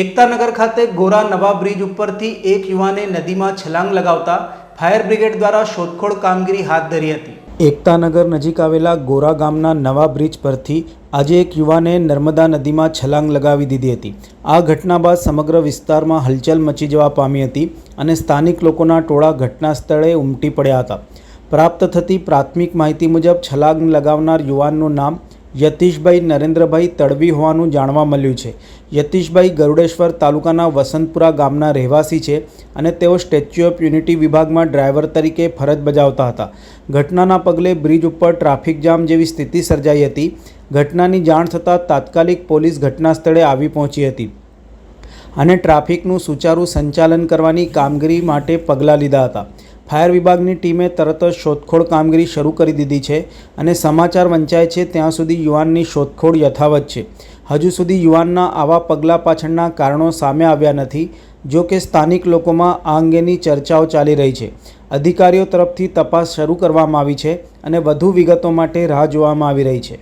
એકતાનગર ખાતે ગોરા નવા બ્રિજ ઉપરથી એક યુવાને નદીમાં છલાંગ લગાવતા ફાયર બ્રિગેડ દ્વારા શોધખોળ કામગીરી હાથ ધરી હતી. એકતાનગર નજીક આવેલા ગોરા ગામના નવા બ્રિજ પરથી આજે એક યુવાને નર્મદા નદીમાં છલાંગ લગાવી દીધી હતી. આ ઘટના બાદ સમગ્ર વિસ્તારમાં હલચલ મચી જવા પામી હતી અને સ્થાનિક લોકોના ટોળા ઘટના સ્થળે ઉમટી પડ્યા હતા. પ્રાપ્ત થતી પ્રાથમિક માહિતી મુજબ છલાંગ લગાવનાર યુવાનનું નામ યતીશભાઈ નરેન્દ્રભાઈ તડવી હોવાનું જાણવા મળ્યું છે. યતીશભાઈ ગરુડેશ્વર તાલુકાના વસંતપુરા ગામના રહેવાસી છે અને તેઓ સ્ટેચ્યુ ઓફ યુનિટી વિભાગમાં ડ્રાઈવર તરીકે ફરજ બજાવતા હતા. ઘટનાના પગલે બ્રિજ ઉપર ટ્રાફિક જામ જેવી સ્થિતિ સર્જાઈ હતી. ઘટનાની જાણ થતાં તાત્કાલિક પોલીસ ઘટના સ્થળે આવી પહોંચી હતી અને ટ્રાફિકનું સુચારુ સંચાલન કરવાની કામગીરી માટે પગલાં લીધા હતા. ફાયર વિભાગની ટીમે તરત જ શોધખોળ કામગીરી શરૂ કરી દીધી છે અને સમાચાર વંચાય છે ત્યાં સુધી યુવાનની શોધખોળ યથાવત છે. હજુ સુધી યુવાનના આવા પગલાં પાછળના કારણો સામે આવ્યા નથી, જો કે સ્થાનિક લોકોમાં આ અંગેની ચર્ચાઓ ચાલી રહી છે. અધિકારીઓ તરફથી તપાસ શરૂ કરવામાં આવી છે અને વધુ વિગતો માટે રાહ જોવામાં આવી રહી છે.